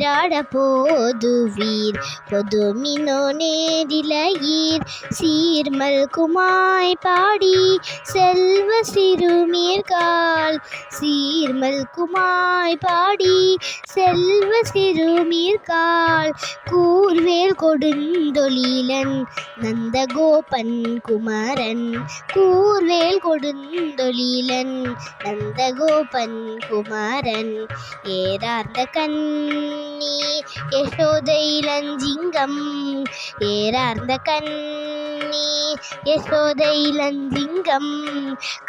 நீராட போதுவீர். பொதுமினோ நேரிலையீர். சீர்மல் குமாய் பாடி செல்வ சிறுமீர்கால் சீர்மல் குமாய் பாடி செல்வ சிறுமீர்கால் கூர்வேல் கொடுந்தொழிலன் நந்தகோபன் குமரன். கூர்வேல் கொடுந்தொழிலன் நந்தகோபன் குமரன். ஏறார்ந்த கண்ணி யசோதை லஞ்சிங்கம் ஏறார்ந்த கண்ணி யசோதை லஞ்சிங்கம்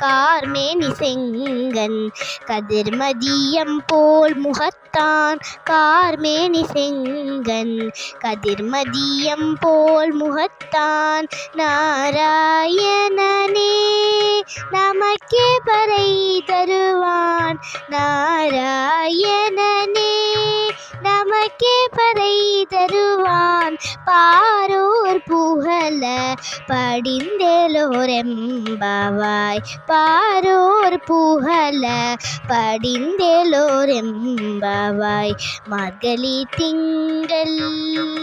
கார்மேனி செங்கன் கதிர்மதியம் போல் முகத்தான் கார்மேனி செங்கன் கதிர்மதியம் போல் முகத்தான் நாராயணனே நமக்கே பறை தருவான் நாராயண கேட்பதை தருவான். பாரூர் புகழ படிந்தேலோரெம்பாவாய். பாரூர் புகழ படிந்தேலோரெம்பாவாய். மகளி திங்கள்